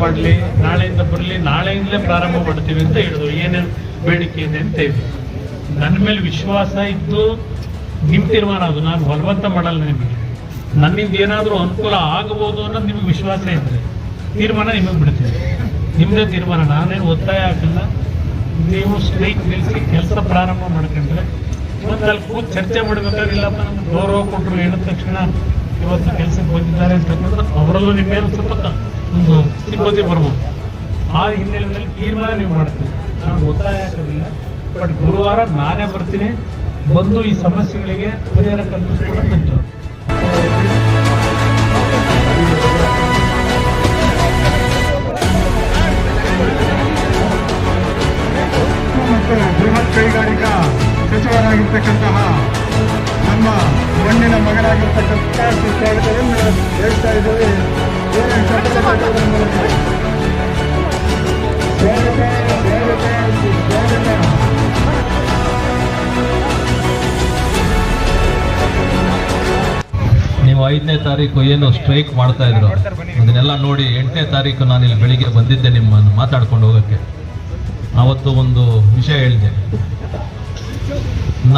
ಮಾಡಲಿ, ನಾಳೆಯಿಂದ ಬರಲಿ, ನಾಳೆಯಿಂದಲೇ ಪ್ರಾರಂಭ ಮಾಡ್ತೀವಿ ಅಂತ ಹೇಳಿದ್ರು. ಏನೇನು ಬೇಡಿಕೆ ಇದೆ ಅಂತ ಹೇಳಿ. ನನ್ನ ಮೇಲೆ ವಿಶ್ವಾಸ ಇತ್ತು. ನಿಮ್ಮ ತೀರ್ಮಾನ ಅದು. ನಾನು ಬಲವಂತ ಮಾಡಲ್ಲ ನಿಮಗೆ. ನನ್ನಿಂದ ಏನಾದರೂ ಅನುಕೂಲ ಆಗಬಹುದು ಅನ್ನೋದು ನಿಮಗೆ ವಿಶ್ವಾಸ ಇದ್ದರೆ ತೀರ್ಮಾನ ನಿಮಗೆ ಬಿಡ್ತೀನಿ. ನಿಮ್ಮದೇ ತೀರ್ಮಾನ. ನಾನೇನು ಒತ್ತಾಯ ಹಾಕಲ್ಲ. ನೀವು ಸ್ಟ್ರೈಕ್ ನಿಲ್ಲಿಸಿ ಕೆಲಸ ಪ್ರಾರಂಭ ಮಾಡ್ಕೊಂಡ್ರೆ ಮತ್ತೆ ಕೂತು ಚರ್ಚೆ ಮಾಡಬೇಕಾಗಿಲ್ಲಪ್ಪ. ಗೌರವ ಕೊಟ್ಟರು ಹೇಳಿದ ತಕ್ಷಣ ಇವತ್ತು ಕೆಲಸಕ್ಕೆ ಬಂದಿದ್ದಾರೆ ಅಂತ ಅವರಲ್ಲೂ ನಿಮ್ಮ ಮೇಲೆ ಸ್ವಲ್ಪ ಒಂದು ಸಿಬ್ಬಂದಿ ಬರ್ಬೋದು ಆ ಹಿನ್ನೆಲೆಯಲ್ಲಿ ತೀರ್ಮಾನ ನೀವು ಮಾಡ್ತೀವಿ ನಾನು ಒತ್ತಾಯ ಹಾಕೋದಿಲ್ಲ ಬಟ್ ಗುರುವಾರ ನಾನೇ ಬರ್ತೀನಿ. ಬಂದು ಈ ಸಮಸ್ಯೆಗಳಿಗೆ ಪರಿಹಾರ ಕಲ್ಪಿಸಿಕೊಂಡು ಬೃಹತ್ ಕೈಗಾರಿಕಾ ಸಚಿವರಾಗಿರ್ತಕ್ಕಂತಹ ನಮ್ಮ ಮಣ್ಣಿನ ಮಗನಾಗಿರ್ತಕ್ಕಂಥ ಹೇಳ್ತಾ ಇದ್ದೇವೆ ನೀವು ಐದನೇ ತಾರೀಕು ಏನು ಸ್ಟ್ರೈಕ್ ಮಾಡ್ತಾ ಇದ್ರು? ಅದನ್ನೆಲ್ಲ ನೋಡಿ ಎಂಟನೇ ತಾರೀಕು ನಾನು ಇಲ್ಲಿ ಬೆಳಿಗ್ಗೆ ಬಂದಿದ್ದೆ ನಿಮ್ಮನ್ನು ಮಾತಾಡ್ಕೊಂಡು ಹೋಗೋಕ್ಕೆ. ಆವತ್ತು ಒಂದು ವಿಷಯ ಹೇಳಿದೆ.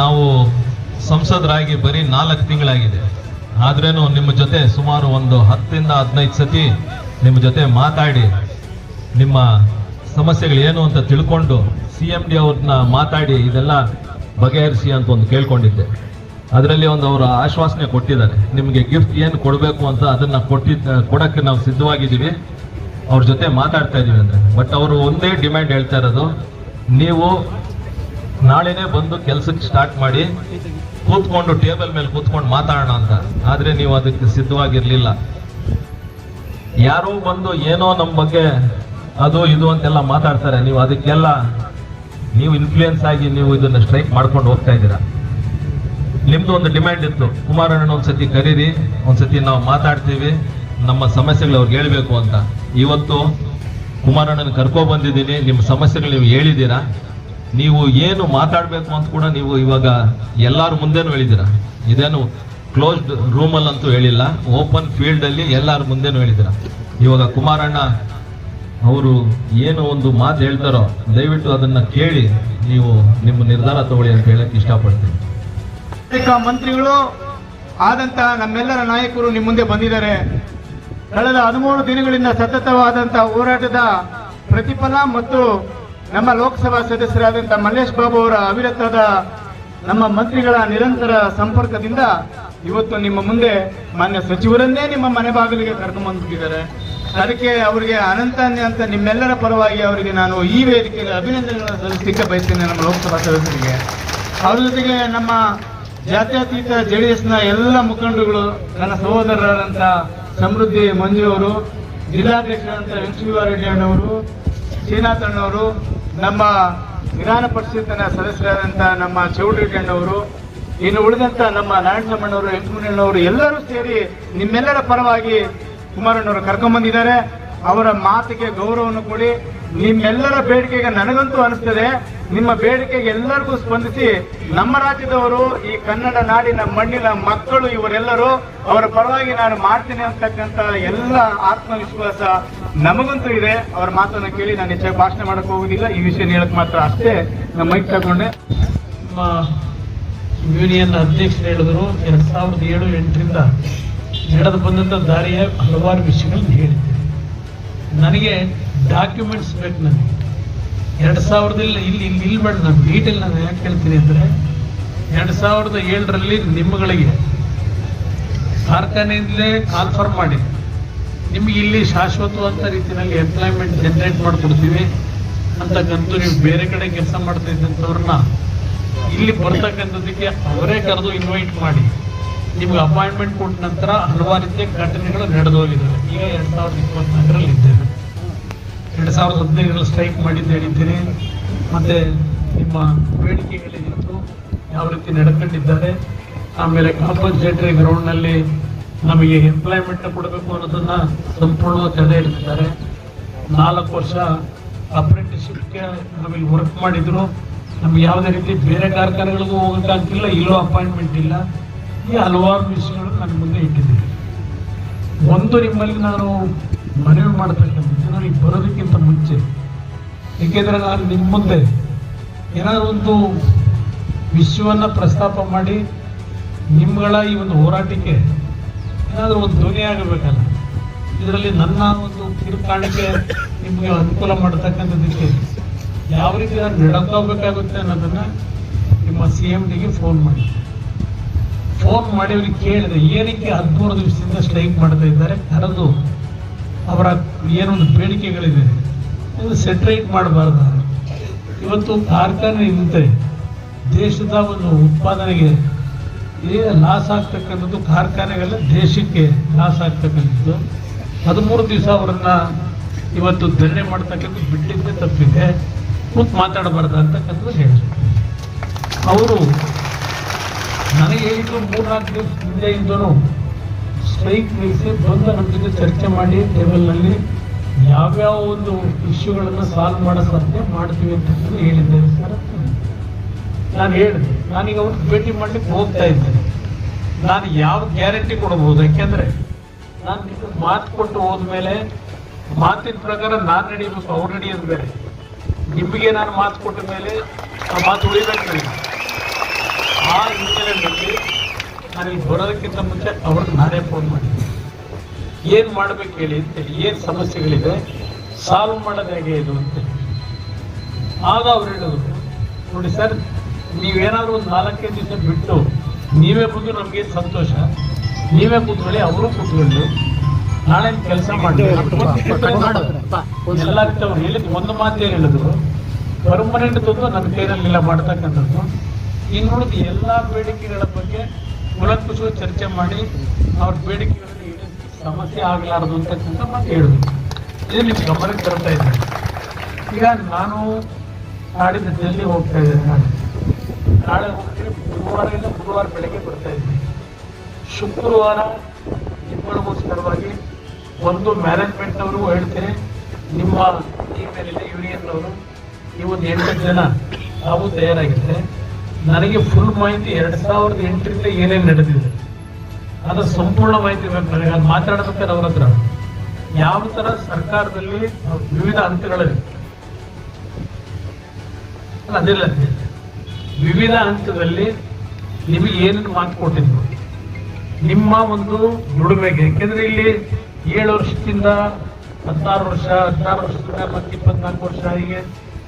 ನಾವು ಸಂಸದರಾಗಿ ಬರೀ ನಾಲ್ಕು ತಿಂಗಳಾಗಿದೆ. ಆದ್ರೇನು ನಿಮ್ಮ ಜೊತೆ ಸುಮಾರು ಒಂದು ಹತ್ತರಿಂದ ಹದಿನೈದು ಸತಿ ನಿಮ್ಮ ಜೊತೆ ಮಾತಾಡಿ, ನಿಮ್ಮ ಸಮಸ್ಯೆಗಳು ಏನು ಅಂತ ತಿಳ್ಕೊಂಡು ಸಿ ಎಂ ಡಿ ಅವ್ರನ್ನ ಮಾತಾಡಿ, ಇದೆಲ್ಲ ಬಗೆಹರಿಸಿ ಅಂತ ಒಂದು ಕೇಳ್ಕೊಂಡಿದ್ದೆ. ಅದರಲ್ಲಿ ಒಂದು ಅವರು ಆಶ್ವಾಸನೆ ಕೊಟ್ಟಿದ್ದಾರೆ. ನಿಮಗೆ ಗಿಫ್ಟ್ ಏನು ಕೊಡಬೇಕು ಅಂತ ಅದನ್ನು ಕೊಟ್ಟಿದ್ದ ಕೊಡೋಕ್ಕೆ ನಾವು ಸಿದ್ಧವಾಗಿದ್ದೀವಿ. ಅವ್ರ ಜೊತೆ ಮಾತಾಡ್ತಾ ಇದ್ದೀವಿ ಅಂದರೆ. ಬಟ್ ಅವರು ಒಂದೇ ಡಿಮ್ಯಾಂಡ್ ಹೇಳ್ತಾ ಇರೋದು, ನೀವು ನಾಳೆನೇ ಬಂದು ಕೆಲ್ಸಕ್ಕೆ ಸ್ಟಾರ್ಟ್ ಮಾಡಿ ಕೂತ್ಕೊಂಡು ಟೇಬಲ್ ಮೇಲೆ ಕೂತ್ಕೊಂಡು ಮಾತಾಡೋಣ ಅಂತ. ಆದ್ರೆ ನೀವು ಅದಕ್ಕೆ ಸಿದ್ಧವಾಗಿರ್ಲಿಲ್ಲ. ಯಾರೋ ಬಂದು ಏನೋ ನಮ್ಮ ಬಗ್ಗೆ ಅದು ಇದು ಅಂತೆಲ್ಲ ಮಾತಾಡ್ತಾರೆ. ನೀವು ಅದಕ್ಕೆಲ್ಲ ನೀವು ಇನ್ಫ್ಲೂಯೆನ್ಸ್ ಆಗಿ ನೀವು ಇದನ್ನ ಸ್ಟ್ರೈಕ್ ಮಾಡ್ಕೊಂಡು ಹೋಗ್ತಾ ಇದ್ದೀರಾ. ನಿಮ್ದು ಒಂದು ಡಿಮ್ಯಾಂಡ್ ಇತ್ತು. ಕುಮಾರಣ್ಣ ಒಂದ್ಸತಿ ಕರೀರಿ, ಒಂದ್ಸತಿ ನಾವು ಮಾತಾಡ್ತೀವಿ, ನಮ್ಮ ಸಮಸ್ಯೆಗಳು ಅವ್ರಿಗೆ ಹೇಳ್ಬೇಕು ಅಂತ. ಇವತ್ತು ಕುಮಾರಣ್ಣನ ಕರ್ಕೊ ಬಂದಿದ್ದೀನಿ. ನಿಮ್ಮ ಸಮಸ್ಯೆಗಳು ನೀವು ಹೇಳಿದ್ದೀರಾ? ನೀವು ಏನು ಮಾತಾಡಬೇಕು ಅಂತ ಕೂಡ ನೀವು ಇವಾಗ ಎಲ್ಲರ ಮುಂದೆನೂ ಹೇಳಿದ್ದೀರಾ? ಇದೇನು ಕ್ಲೋಸ್ಡ್ ರೂಮಲ್ಲಂತೂ ಹೇಳಿಲ್ಲ ಓಪನ್ ಫೀಲ್ಡ್ ಅಲ್ಲಿ ಎಲ್ಲಾರ ಮುಂದೆನೂ ಹೇಳಿದ್ದೀರಾ? ಇವಾಗ ಕುಮಾರಣ್ಣ ಅವರು ಏನು ಒಂದು ಮಾತು ಹೇಳ್ತಾರೋ ದಯವಿಟ್ಟು ಅದನ್ನ ಕೇಳಿ ನೀವು ನಿಮ್ಮ ನಿರ್ಧಾರ ತಗೊಳ್ಳಿ ಅಂತ ಹೇಳಕ್ ಇಷ್ಟಪಡ್ತೀನಿ. ಮಂತ್ರಿಗಳು ಆದಂತಹ ನಮ್ಮೆಲ್ಲರ ನಾಯಕರು ನಿಮ್ಮ ಮುಂದೆ ಬಂದಿದ್ದಾರೆ. ಕಳೆದ ಹದಿಮೂರು ದಿನಗಳಿಂದ ಸತತವಾದಂತಹ ಹೋರಾಟದ ಪ್ರತಿಫಲ ಮತ್ತು ನಮ್ಮ ಲೋಕಸಭಾ ಸದಸ್ಯರಾದಂಥ ಮಲ್ಲೇಶ್ ಬಾಬು ಅವರ ಅವಿರತದ ನಮ್ಮ ಮಂತ್ರಿಗಳ ನಿರಂತರ ಸಂಪರ್ಕದಿಂದ ಇವತ್ತು ನಿಮ್ಮ ಮುಂದೆ ಮಾನ್ಯ ಸಚಿವರನ್ನೇ ನಿಮ್ಮ ಮನೆ ಬಾಗಿಲಿಗೆ ಕರ್ಕೊಂಡ್ಬಂದ್ಬಿಟ್ಟಿದ್ದಾರೆ ಅದಕ್ಕೆ ಅವರಿಗೆ ಅನಂತ ಅಂತ ನಿಮ್ಮೆಲ್ಲರ ಪರವಾಗಿ ಅವರಿಗೆ ನಾನು ಈ ವೇದಿಕೆಯಲ್ಲಿ ಅಭಿನಂದನೆಗಳನ್ನು ಸಲ್ಲಿಸಲಿಕ್ಕೆ ಬಯಸ್ತೇನೆ ನಮ್ಮ ಲೋಕಸಭಾ ಸದಸ್ಯರಿಗೆ. ಅವ್ರ ಜೊತೆಗೆ ನಮ್ಮ ಜಾತ್ಯತೀತ ಜೆ ಡಿ ಎಸ್ನ ಎಲ್ಲ ಮುಖಂಡರುಗಳು, ನನ್ನ ಸಹೋದರರಾದಂಥ ಸಮೃದ್ಧಿ ಮಂಜು ಅವರು ಜಿಲ್ಲಾಧ್ಯಕ್ಷರಾದಂಥ ವೆಂಕಟೇಶ್ವರ ಅಣ್ಣವರು ಶ್ರೀನಾಥ್ ಅಣ್ಣವರು ನಮ್ಮ ವಿಧಾನ ಪರಿಷತ್ತಿನ ಸದಸ್ಯರಾದಂಥ ನಮ್ಮ ಚೌಡರೆಡ್ಡಿ ಅಣ್ಣವರು, ಇನ್ನು ಉಳಿದಂತ ನಮ್ಮ ನಾರಾಯಣಸಮ್ಮಣ್ಣವರು ವೆಂಕಟಮಣ್ಣವರು ಎಲ್ಲರೂ ಸೇರಿ ನಿಮ್ಮೆಲ್ಲರ ಪರವಾಗಿ ಕುಮಾರಣ್ಣವರು ಕರ್ಕೊಂಡ್ಬಂದಿದ್ದಾರೆ ಅವರ ಮಾತಿಗೆ ಗೌರವವನ್ನು ಕೊಡಿ. ನಿಮ್ಮೆಲ್ಲರ ಬೇಡಿಕೆಗೆ ನನಗಂತೂ ಅನಿಸ್ತದೆ. ನಿಮ್ಮ ಬೇಡಿಕೆಗೆ ಎಲ್ಲರಿಗೂ ಸ್ಪಂದಿಸಿ ನಮ್ಮ ರಾಜ್ಯದವರು ಈ ಕನ್ನಡ ನಾಡಿನ ಮಣ್ಣಿನ ಮಕ್ಕಳು ಇವರೆಲ್ಲರೂ, ಅವರ ಪರವಾಗಿ ನಾನು ಮಾಡ್ತೀನಿ ಅಂತಕ್ಕಂಥ ಎಲ್ಲ ಆತ್ಮವಿಶ್ವಾಸ ನಮಗಂತೂ ಇದೆ. ಅವರ ಮಾತನ್ನು ಕೇಳಿ ನಾನು ಹೆಚ್ಚಾಗಿ ಭಾಷಣ ಮಾಡಕ್ ಹೋಗುದಿಲ್ಲ. ಈ ವಿಷಯ ಹೇಳಕ್ ಮಾತ್ರ ಅಷ್ಟೇ. ನಮ್ಮ ಮೈಕ್ ತಗೊಂಡೆ. ನಮ್ಮ ಯೂನಿಯನ್ ಅಧ್ಯಕ್ಷರು ಹೇಳಿದ್ರು, ಎರಡ್ ಸಾವಿರದ ಏಳು ಎಂಟರಿಂದ ನಡೆದು ಬಂದಂಥ ದಾರಿಯ ಹಲವಾರು ವಿಷಯಗಳನ್ನು ಹೇಳಿದ್ದೆ. ನನಗೆ ಡಾಕ್ಯುಮೆಂಟ್ಸ್ ಬೇಕು ನನಗೆ. ಎರಡು ಸಾವಿರದಲ್ಲಿ ಇಲ್ಲಿ ಇಲ್ಲಿ ಇಲ್ಬೇಡ ನಾನು ಡೀಟೇಲ್ ನಾನು ಯಾಕೆ ಹೇಳ್ತೀನಿ ಅಂದರೆ, ಎರಡು ಸಾವಿರದ ಏಳರಲ್ಲಿ ನಿಮ್ಮಗಳಿಗೆ ಕಾರ್ಖಾನೆಯಿಂದಲೇ ಕಾನ್ಫರ್ಮ್ ಮಾಡಿ. ನಿಮ್ಗೆ ಇಲ್ಲಿ ಶಾಶ್ವತವಂತ ರೀತಿಯಲ್ಲಿ ಎಂಪ್ಲಾಯ್ಮೆಂಟ್ ಜನರೇಟ್ ಮಾಡಿಕೊಡ್ತೀವಿ ಅಂತಕ್ಕಂತೂ ನೀವು ಬೇರೆ ಕಡೆ ಕೆಲಸ ಮಾಡ್ತಾ ಇದ್ದಂಥವ್ರನ್ನ ಇಲ್ಲಿ ಬರ್ತಕ್ಕಂಥದ್ದಕ್ಕೆ ಅವರೇ ಕರೆದು ಇನ್ವೈಟ್ ಮಾಡಿ. ನಿಮ್ಗೆ ಅಪಾಯಿಂಟ್ಮೆಂಟ್ ಕೊಟ್ಟ ನಂತರ ಹಲವಾರು ರೀತಿಯ ಘಟನೆಗಳು ನಡೆದು ಹೋಗಿದ್ದಾವೆ. ಈಗ ಎರಡು ಸಾವಿರದ ಇಪ್ಪತ್ನಾಲ್ಕರಲ್ಲಿ ಇದ್ದೇವೆ. ಸಾವಿರದ ಹದಿನೈದರಲ್ಲಿ ಸ್ಟ್ರೈಕ್ ಮಾಡಿದ್ದು ಹೇಳಿದ್ದೀರಿ ಮತ್ತೆ ನಿಮ್ಮ ಬೇಡಿಕೆಗಳೇನಿತ್ತು ಯಾವ ರೀತಿ ನಡ್ಕೊಂಡಿದ್ದಾರೆ. ಆಮೇಲೆ ಕಾಂಪನ್ಸೇಟರಿ ಗ್ರೌಂಡ್ನಲ್ಲಿ ನಮಗೆ ಎಂಪ್ಲಾಯ್ಮೆಂಟ್ ಕೊಡಬೇಕು ಅನ್ನೋದನ್ನು ಸಂಪೂರ್ಣವಾಗಿ ತಡೆ ಹಿಡಿದಿದ್ದಾರೆ. ನಾಲ್ಕು ವರ್ಷ ಅಪ್ರೆಂಟಿಸ್ಶಿಪ್ಗೆ ನಮಗೆ ವರ್ಕ್ ಮಾಡಿದ್ರು. ನಮ್ಗೆ ಯಾವುದೇ ರೀತಿ ಬೇರೆ ಕಾರ್ಖಾನೆಗಳಿಗೂ ಹೋಗೋಕ್ಕಾಗ್ತಿಲ್ಲ ಇಲ್ಲೋ ಅಪಾಯಿಂಟ್ಮೆಂಟ್ ಇಲ್ಲ. ಈ ಹಲವಾರು ವಿಷಯಗಳು ನನ್ನ ಮುಂದೆ ಇಟ್ಟಿದ್ದೀನಿ. ಒಂದು ನಿಮ್ಮಲ್ಲಿ ನಾನು ಮನವಿ ಮಾಡ್ತಕ್ಕಂಥದ್ದು ಮುಂಚೆ. ಏಕೆಂದರೆ ನಾನು ನಿಮ್ಮ ಮುಂದೆ ಏನಾದರೂ ಒಂದು ವಿಷಯವನ್ನ ಪ್ರಸ್ತಾಪ ಮಾಡಿ ನಿಮ್ಮಗಳ ಈ ಒಂದು ಹೋರಾಟಕ್ಕೆ ಏನಾದರೂ ಒಂದು ಧ್ವನಿ ಆಗಬೇಕಲ್ಲ? ಇದರಲ್ಲಿ ನನ್ನ ಒಂದು ಕಿರುಕಾಣಿಕೆ ನಿಮಗೆ ಅನುಕೂಲ ಮಾಡತಕ್ಕಂಥದ್ದಕ್ಕೆ ಯಾವ ರೀತಿ ನಾನು ನಡ್ಕೋಬೇಕಾಗುತ್ತೆ ಅನ್ನೋದನ್ನ ನಿಮ್ಮ ಸಿ ಎಂ ಡಿಗೆ ಫೋನ್ ಮಾಡಿ. ಫೋನ್ ಮಾಡಿ ಅವ್ರಿಗೆ ಕೇಳಿದೆ ಏನಕ್ಕೆ ಹದಿಮೂರು ದಿವಸದಿಂದ ಸ್ಟ್ರೈಕ್ ಮಾಡ್ತಾ ಇದ್ದಾರೆ? ಕರೆದು ಅವರ ಏನೊಂದು ಬೇಡಿಕೆಗಳಿದೆ ಇದು ಸೆಟ್ರೈಟ್ ಮಾಡಬಾರ್ದು. ಇವತ್ತು ಕಾರ್ಖಾನೆ ನಿಂತೆ ದೇಶದ ಒಂದು ಉತ್ಪಾದನೆಗೆ ಲಾಸ್ ಆಗ್ತಕ್ಕಂಥದ್ದು ಕಾರ್ಖಾನೆಗಳ ದೇಶಕ್ಕೆ ಲಾಸ್ ಆಗ್ತಕ್ಕಂಥದ್ದು. ಹದಿಮೂರು ದಿವಸ ಅವರನ್ನ ಇವತ್ತು ದಂಡೆ ಮಾಡ್ತಕ್ಕಂಥದ್ದು ಬಿಟ್ಟಿದ್ದೇ ತಪ್ಪಿದೆ. ಕೂತ್ ಮಾತಾಡಬಾರ್ದು ಅಂತಕ್ಕಂಥದ್ದು ಹೇಳಿದ್ರು. ಅವರು ನನಗೆ ಹೇಳಿದ್ರು ಮೂರ್ನಾಲ್ಕು ದಿವಸ ಹಿಂದೆಯಿಂದನು ಸ್ಟ್ರೈಕ್ ನಿಲ್ಲಿಸಿ ಬಂದು ನಮ್ಮ ಚರ್ಚೆ ಮಾಡಿ ಟೇಬಲ್ನಲ್ಲಿ ಯಾವ್ಯಾವ ಒಂದು ಇಶ್ಯೂಗಳನ್ನು ಸಾಲ್ವ್ ಮಾಡೋ ಸಾಧ್ಯ ಮಾಡ್ತೀವಿ ಅಂತ ಹೇಳಿದ್ದೇವೆ ಸರ್. ನಾನು ಹೇಳಿದೆ. ನಾನೀಗ ಅವ್ರು ಭೇಟಿ ಮಾಡ್ಲಿಕ್ಕೆ ಹೋಗ್ತಾ ಇದ್ದೇನೆ. ನಾನು ಯಾವ ಗ್ಯಾರಂಟಿ ಕೊಡಬಹುದು ಯಾಕೆಂದ್ರೆ ನಾನು ನಿಮಗೆ ಮಾತು ಕೊಟ್ಟು ಹೋದ್ಮೇಲೆ ಮಾತಿನ ಪ್ರಕಾರ ನಾನು ನಡೀಬೇಕು ಅವ್ರು ನಡೆಯೋದು ಬೇರೆ ನಿಮಗೆ ನಾನು ಮಾತು ಕೊಟ್ಟ ಮೇಲೆ ಆ ಮಾತು ಉಳಿಬೇಕು. ಆ ಹಿನ್ನೆಲೆಯಲ್ಲಿ ನಾನು ಬರೋದಕ್ಕಿಂತ ಮುಂಚೆ ಅವ್ರಿಗೆ ನಾನೇ ಫೋನ್ ಮಾಡಿದ್ದೆ ಏನು ಮಾಡ್ಬೇಕು ಹೇಳಿ ಅಂತೇಳಿ ಏನು ಸಮಸ್ಯೆಗಳಿದೆ ಸಾಲ್ವ್ ಮಾಡೋದು ಹೇಗೆ ಇದು ಅಂತ ಆಗ ಅವ್ರು ಹೇಳಿದ್ರು ನೋಡಿ ಸರ್ ನೀವೇನಾದ್ರೂ ಒಂದು ನಾಲ್ಕೈದು ದಿವಸ ಬಿಟ್ಟು ನೀವೇ ಬಂದು ನಮಗೆ ಸಂತೋಷ ನೀವೇ ಕೂತ್ಕೊಳ್ಳಿ ಅವರು ಕೂತ್ಕೊಳ್ಳಿ. ನಾಳೆ ಕೆಲಸ ಮಾಡಿ ಎಲ್ಲ ಅವ್ರು ಹೇಳಿದ್ರು ಒಂದು ಮಾತು ಏನು ಹೇಳಿದ್ರು ಪರ್ಮನೆಂಟ್ ತಂದು ನನ್ನ ಕೈನಲ್ಲಿಲ್ಲ ಮಾಡ್ತಕ್ಕಂಥದ್ದು. ಇನ್ನುಳಿದ ಎಲ್ಲ ಬೇಡಿಕೆಗಳ ಬಗ್ಗೆ ಕುಲಂಕುಷವಾಗಿ ಚರ್ಚೆ ಮಾಡಿ ಅವ್ರ ಬೇಡಿಕೆಗಳಲ್ಲಿ ಸಮಸ್ಯೆ ಆಗಲಾರದು ಅಂತಕ್ಕಂಥ ಮಾತು ಹೇಳಿದ್ರು. ಇದು ನಿಮ್ಗೆ ಗಮನಕ್ಕೆ ತರ್ತಾ ಇದ್ದಾರೆ ಈಗ ನಾನು ನಾಡಿದ್ದು ಡೆಲ್ಲಿ ಹೋಗ್ತಾ ಇದ್ದೇನೆ. ನಾಳೆ ನಾಳೆ ಹೋಗ್ತೀನಿ ಗುರುವಾರದಿಂದ ಗುರುವಾರ ಬೆಳಗ್ಗೆ ಬರ್ತಾ ಇದ್ದೀನಿ. ಶುಕ್ರವಾರ ನಿಮ್ಮಗೋಸ್ಕರವಾಗಿ ಒಂದು ಮ್ಯಾನೇಜ್ಮೆಂಟ್ ಅವರು ಹೇಳ್ತೇನೆ. ನಿಮ್ಮ ಇಮೇಲ್ ಯೂನಿಯನ್ನವರು ಈ ಒಂದು ಎಂಟು ಜನ ನಾವು ತಯಾರಾಗಿದ್ದಾರೆ ನನಗೆ ಫುಲ್ ಮಾಹಿತಿ ಎರಡ್ ಸಾವಿರದ ಎಂಟರಿಂದ ಏನೇನು ನಡೆದಿದೆ. ಅದರ ಸಂಪೂರ್ಣ ಮಾಹಿತಿ ನನಗೆ. ಅದು ಮಾತಾಡಬೇಕಾದ್ರೆ ಅವ್ರ ಹತ್ರ. ಯಾವ ತರ ಸರ್ಕಾರದಲ್ಲಿ ವಿವಿಧ ಹಂತಗಳಲ್ಲಿ ಅದಿಲ್ಲ ವಿವಿಧ ಹಂತದಲ್ಲಿ ನಿಮಗೆ ಏನೇನು ಮಾತು ಕೊಟ್ಟಿದ್ರು. ನಿಮ್ಮ ಒಂದು ದುಡಿಮೆಗೆ, ಯಾಕೆಂದ್ರೆ ಇಲ್ಲಿ ಏಳು ವರ್ಷದಿಂದ ಹತ್ತಾರು ವರ್ಷ, ಹದಿನಾರು ವರ್ಷದಿಂದ ಮತ್ತೆ ಇಪ್ಪತ್ನಾಲ್ಕು ವರ್ಷ, ಹೀಗೆ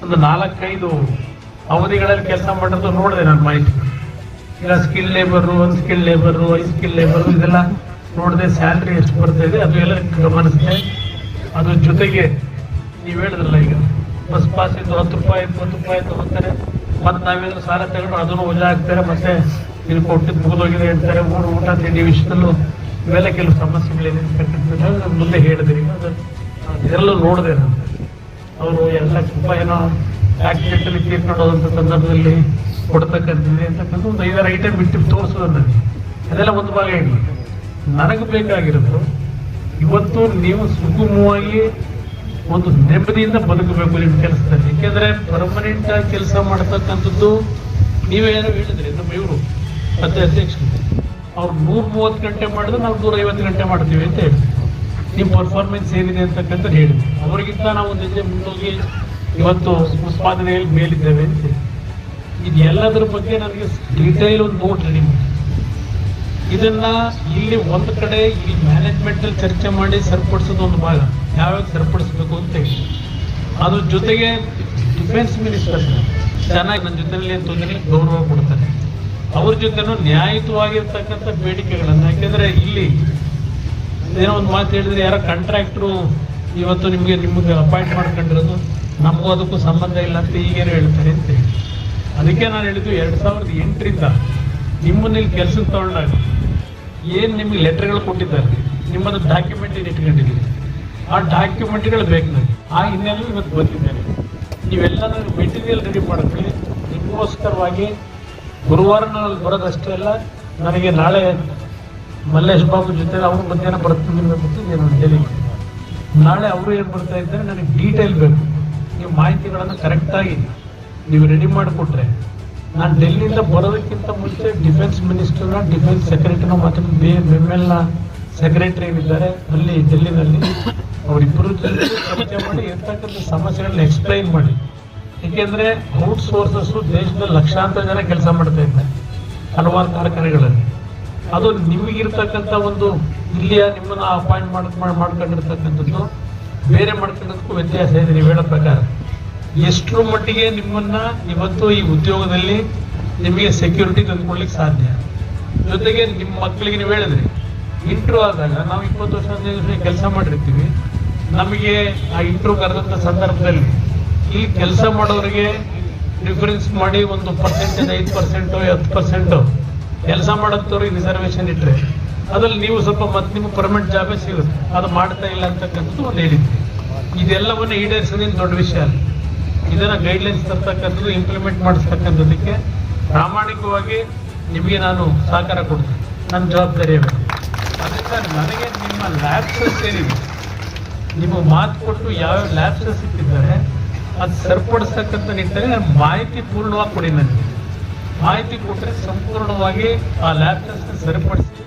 ಒಂದು ನಾಲ್ಕೈದು ಅವಧಿಗಳಲ್ಲಿ ಕೆಲಸ ಮಾಡೋದು ನೋಡಿದೆ ನಾನು ಮಾಹಿತಿ. ಇಲ್ಲ skill labour unskill skill labour I skill labour ಇದೆಲ್ಲ ನೋಡಿದೆ ಸ್ಯಾಲ್ರಿ ಎಷ್ಟು ಬರ್ತಾ ಇದೆ, ಅದು ಎಲ್ಲ ಗಮನಿಸಿದೆ. ಅದ್ರ ಜೊತೆಗೆ ನೀವು ಹೇಳಿದ್ರಲ್ಲ ಈಗ ಬಸ್ ಪಾಸ್ ಇದ್ದು ಹತ್ತು ರೂಪಾಯಿ, ಇಪ್ಪತ್ತು ರೂಪಾಯಿ ತಗೋತಾರೆ ಮತ್ತೆ ನಾವೇನು ಸಾಲ ತಗೊಂಡು ಅದನ್ನು ವಜಾ ಹಾಕ್ತಾರೆ, ಮತ್ತೆ ಇಲ್ಲಿ ಕೊಟ್ಟಿದ್ದು ಮುಗಿದೋಗಿದೆ ಹೇಳ್ತಾರೆ ಮೂರು ಊಟ, ತಿಂಡಿ ವಿಷಯದಲ್ಲೂ ಇವೆಲ್ಲ ಕೆಲವು ಸಮಸ್ಯೆಗಳಿದೆ ಮುಂದೆ ಹೇಳಿದ್ರಿ ಅದು ಇದೆಲ್ಲ ನೋಡಿದೆ ನಾನು. ಅವರು ಎಲ್ಲ ತುಂಬ ಏನೋ ಆಕ್ಸಿಡೆಂಟ್ ಅಲ್ಲಿ ನೋಡೋದಂಥ ಸಂದರ್ಭದಲ್ಲಿ ಕೊಡ್ತಕ್ಕಂಥದ್ದು ಅಂತಕ್ಕಂಥ ಒಂದು ಐದಾರು ಐಟಮ್ ಬಿಟ್ಟು ತೋರಿಸೋದು ನನಗೆ ಅದೆಲ್ಲ ಒಂದು ಭಾಗ ಇರಲಿ ನನಗೆ ಬೇಕಾಗಿರೋದು, ಇವತ್ತು ನೀವು ಸುಗಮವಾಗಿ ಒಂದು ನೆಮ್ಮದಿಯಿಂದ ಬದುಕಬೇಕು ನಿಮ್ಮ ಕೆಲಸದಲ್ಲಿ. ಏಕೆಂದರೆ ಪರ್ಮನೆಂಟ್ ಆಗಿ ಕೆಲಸ ಮಾಡ್ತಕ್ಕಂಥದ್ದು ನೀವೇನೋ ಹೇಳಿದ್ರಿ, ನಮ್ಮ ಇವರು ಮತ್ತೆ ಅಧ್ಯಕ್ಷರು. ಅವ್ರು ನೂರ ಮೂವತ್ತು ಗಂಟೆ ಮಾಡಿದ್ರೆ ನಾವು ನೂರ ಐವತ್ತು ಗಂಟೆ ಮಾಡ್ತೀವಿ, ಅಂತ. ಹೇಳಿ ನಿಮ್ಮ ಪರ್ಫಾರ್ಮೆನ್ಸ್ ಏನಿದೆ ಅಂತಕ್ಕಂಥದ್ದು ಹೇಳಿದ್ವಿ ಅವರಿಗಿಂತ ನಾವು ಒಂದು ಹೆಜ್ಜೆ ಮುಂದೋಗಿ ಇವತ್ತು ಉತ್ಪಾದನೆಯಲ್ಲಿ ಮೇಲಿದ್ದೇವೆ ಅಂತ. ಇದು ಎಲ್ಲದರ ಬಗ್ಗೆ ನನಗೆ ಡೀಟೇಲ್ ಒಂದು ನೋಡ್ರಿ ನೀವು. ಇದನ್ನ ಇಲ್ಲಿ ಒಂದು ಕಡೆ ಈ ಮ್ಯಾನೇಜ್ಮೆಂಟ್ ಅಲ್ಲಿ ಚರ್ಚೆ ಮಾಡಿ ಸರಿಪಡಿಸೋದು ಒಂದು ಭಾಗ. ಯಾವ್ಯಾವ ಸರಿಪಡಿಸ್ಬೇಕು ಅಂತ ಹೇಳಿ. ಅದ್ರ ಜೊತೆಗೆ ಡಿಫೆನ್ಸ್ ಮಿನಿಸ್ಟರ್ ಚೆನ್ನಾಗಿ ನನ್ನ ಜೊತೆಯಲ್ಲಿ ತೊಂದರೆ ಗೌರವ ಕೊಡ್ತಾರೆ. ಅವ್ರ ಜೊತೆನೂ ನ್ಯಾಯಯುತವಾಗಿರ್ತಕ್ಕಂಥ ಬೇಡಿಕೆಗಳನ್ನು. ಯಾಕೆಂದ್ರೆ ಇಲ್ಲಿ ಏನೋ ಒಂದು ಮಾತು ಹೇಳಿದ್ರೆ ಯಾರೋ ಕಾಂಟ್ರಾಕ್ಟ್ರು ಇವತ್ತು ನಿಮಗೆ ನಿಮಗೆ ಅಪಾಯಿಂಟ್ ಮಾಡ್ಕೊಂಡಿರೋದು. ನಮಗೂ ಅದಕ್ಕೂ ಸಂಬಂಧ ಇಲ್ಲ ಅಂತ ಈಗೇನು ಹೇಳ್ತಾರೆ ಅಂತ ಹೇಳಿ. ಅದಕ್ಕೆ ನಾನು ಹೇಳಿದ್ದು ಎರಡು ಸಾವಿರದ ಎಂಟರಿಂದ ನಿಮ್ಮನ್ನ ಇಲ್ಲಿ ಕೆಲಸಕ್ಕೆ ತಗೊಂಡಾಗ ಏನು ನಿಮಗೆ ಲೆಟರ್ಗಳು ಕೊಟ್ಟಿದ್ದಾರೆ, ನಿಮ್ಮದು ಡಾಕ್ಯುಮೆಂಟ್ ಏನು ಇಟ್ಕೊಂಡಿದ್ದೀನಿ ಆ ಡಾಕ್ಯುಮೆಂಟ್ಗಳು ಬೇಕು ನನಗೆ. ಆ ಹಿನ್ನೆಲೆ ಇವತ್ತು ಬಂದಿದ್ದೇನೆ ನೀವೆಲ್ಲ ನನಗೆ ಮೆಟೀರಿಯಲ್ ರೆಡಿ ಮಾಡಿದ್ರಿ ನಿಮಗೋಸ್ಕರವಾಗಿ ಗುರುವಾರ ನಾನು ಬರೋದಷ್ಟೇ ಅಲ್ಲ, ನನಗೆ ನಾಳೆ ಮಲ್ಲೇಶ್ ಬಾಬು ಜೊತೆ ಅವರು ಮಧ್ಯಾಹ್ನ ಬರ್ತೀನಿ ಅಂತ ನಾನು ಹೇಳಿ ನಾಳೆ ಅವರು ಏನು ಬರ್ತಾ ಇದ್ದಾರೆ, ನನಗೆ ಡೀಟೇಲ್ ಬೇಕು. ನೀವು ಮಾಹಿತಿಗಳನ್ನು ಕರೆಕ್ಟಾಗಿ ನೀವು ರೆಡಿ ಮಾಡಿಕೊಟ್ರೆ, ನಾನು ಡೆಲ್ಲಿಯಿಂದ ಬರೋದಕ್ಕಿಂತ ಮುಂಚೆ ಡಿಫೆನ್ಸ್ ಮಿನಿಸ್ಟರ್ನ ಡಿಫೆನ್ಸ್ ಸೆಕ್ರೆಟರಿನ ಮತ್ತು ಬಿ ಎಂ ಎಲ್ನ ಸೆಕ್ರೆಟರಿ ಏನಿದ್ದಾರೆ ಅಲ್ಲಿ, ಡೆಲ್ಲಿನಲ್ಲಿ ಅವರಿಬ್ಬರು ಚರ್ಚೆ ಮಾಡಿ ಇರ್ತಕ್ಕಂಥ ಸಮಸ್ಯೆಗಳನ್ನ ಎಕ್ಸ್ಪ್ಲೈನ್ ಮಾಡಿ. ಏಕೆಂದರೆ ಔಟ್ ಸೋರ್ಸಸ್ಸು ದೇಶದ ಲಕ್ಷಾಂತರ ಜನ ಕೆಲಸ ಮಾಡ್ತಾ ಇದ್ದಾರೆ, ಹಲವಾರು ಕಾರ್ಖಾನೆಗಳಲ್ಲಿ. ಅದು ನಿಮಗಿರ್ತಕ್ಕಂಥ ಒಂದು ಇಲ್ಲಿಯ ನಿಮ್ಮನ್ನು ಅಪಾಯಿಂಟ್ ಮಾಡ್, ಮಾಡ್ಕೊಂಡಿರ್ತಕ್ಕಂಥದ್ದು, ಬೇರೆ ಮಾಡ್ಕೊಂಡಿದ್ದಕ್ಕೂ ವ್ಯತ್ಯಾಸ ಇದೆ, ನೀವು ಹೇಳೋ ಪ್ರಕಾರ. ಎಷ್ಟರ ಮಟ್ಟಿಗೆ ನಿಮ್ಮನ್ನ ಇವತ್ತು ಈ ಉದ್ಯೋಗದಲ್ಲಿ ನಿಮಗೆ ಸೆಕ್ಯೂರಿಟಿ ತಂದುಕೊಳ್ಳಿಕ್ ಸಾಧ್ಯ? ಜೊತೆಗೆ ನಿಮ್ಮ ಮಕ್ಕಳಿಗೆ ನೀವು ಹೇಳಿದ್ರಿ ಇಂಟ್ರೂ ಆದಾಗ ನಾವು ಇಪ್ಪತ್ತು ವರ್ಷ, ಹದಿನೈದು ವರ್ಷ ಕೆಲಸ ಮಾಡಿರ್ತೀವಿ. ನಮಗೆ ಆ ಇಂಟ್ರೂ ಕರೆದಂಥ ಸಂದರ್ಭದಲ್ಲಿ ಇಲ್ಲಿ ಕೆಲಸ ಮಾಡೋರಿಗೆ ಡಿಫರೆನ್ಸ್ ಮಾಡಿ ಒಂದು ಪರ್ಸೆಂಟೇಜ್ ಐದು ಪರ್ಸೆಂಟು ಹತ್ತು ಪರ್ಸೆಂಟು ಕೆಲಸ ಮಾಡೋಂಥವ್ರಿಗೆ ರಿಸರ್ವೇಶನ್ ಇಟ್ಟರೆ ಅದ್ರಲ್ಲಿ ನೀವು ಸ್ವಲ್ಪ ಮತ್ತೆ ನಿಮ್ಗೆ ಪರ್ಮನೆಂಟ್ ಜಾಬೇ ಸಿಗುತ್ತೆ. ಅದು ಮಾಡ್ತಾ ಇಲ್ಲ ಅಂತಕ್ಕಂಥದ್ದು ಒಂದು ಹೇಳಿದ್ವಿ. ಇದೆಲ್ಲವನ್ನು ಈಡೇರಿಸೋದೇನು ದೊಡ್ಡ ವಿಷಯ ಅಲ್ಲ. ಇದನ್ನ ಗೈಡ್ಲೈನ್ಸ್ ತರ್ತಕ್ಕಂಥದ್ದು ಇಂಪ್ಲಿಮೆಂಟ್ ಮಾಡಿಸ್ತಕ್ಕಂಥದ್ದಕ್ಕೆ ಪ್ರಾಮಾಣಿಕವಾಗಿ ನಿಮಗೆ ನಾನು ಸಹಕಾರ ಕೊಡ್ತೀನಿ. ನನ್ನ ಜವಾಬ್ದಾರಿ ಅದರಿಂದ ನನಗೆ ನಿಮ್ಮ ಲ್ಯಾಬ್ಸಸ್ ಏನಿದೆ ನಿಮ್ಮ ಮಾತು ಕೊಟ್ಟು ಯಾವ್ಯಾವ ಲ್ಯಾಬ್ಸಸ್ ಸಿಕ್ಕಿದ್ದಾರೆ, ಅದು ಸರಿಪಡಿಸ್ತಕ್ಕಂಥ ನಿಟ್ಟಿನಲ್ಲಿ ಮಾಹಿತಿ ಪೂರ್ಣವಾಗಿ ಕೊಡಿ ನನಗೆ. ಮಾಹಿತಿ ಕೊಟ್ಟರೆ ಸಂಪೂರ್ಣವಾಗಿ ಆ ಲ್ಯಾಬ್ಸಸ್ ಸರಿಪಡಿಸಿ,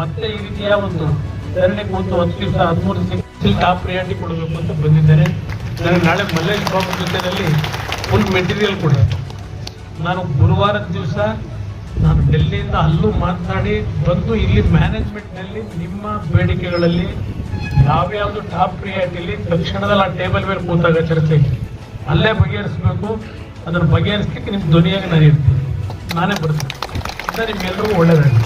ಮತ್ತೆ ಈ ರೀತಿಯ ಒಂದು ಧರಣಿ ಕೂತು ಹತ್ತು ದಿವಸ, ಹದಿಮೂರು ದಿವಸ ಟಾಪ್ ಪ್ರಿಯಾರಿಟಿ ಕೊಡಬೇಕು ಅಂತ ಬಂದಿದ್ದೇನೆ. ನನಗೆ ನಾಳೆ ಮಲ್ಲೇಶ್ ಬಾಬು ಜೊತೆಯಲ್ಲಿ ಫುಲ್ ಮೆಟೀರಿಯಲ್ ಕೊಡಿ. ನಾನು ಗುರುವಾರದ ದಿವಸ ನಾನು ಡೆಲ್ಲಿಯಿಂದ ಅಲ್ಲೂ ಮಾತನಾಡಿ ಬಂದು ಇಲ್ಲಿ ಮ್ಯಾನೇಜ್ಮೆಂಟ್ನಲ್ಲಿ ನಿಮ್ಮ ಬೇಡಿಕೆಗಳಲ್ಲಿ ಯಾವ್ಯಾವುದು ಟಾಪ್ ಪ್ರಿಯಾರಿಟಿಲಿ ತಕ್ಷಣದಲ್ಲಿ ಆ ಟೇಬಲ್ ಮೇಲೆ ಕೂತಾಗ ಚರ್ಚೆ. ಅಲ್ಲೇ ಬಗೆಹರಿಸ್ಬೇಕು. ಅದನ್ನು ಬಗೆಹರಿಸ್ಲಿಕ್ಕೆ ನಿಮ್ಮ ಧ್ವನಿಯಾಗಿ ನಾನು ಇರ್ತೀನಿ. ನಾನೇ ಬರ್ತೀನಿ. ನಿಮ್ಗೆಲ್ರಿಗೂ ಒಳ್ಳೇದಾಗಲಿ.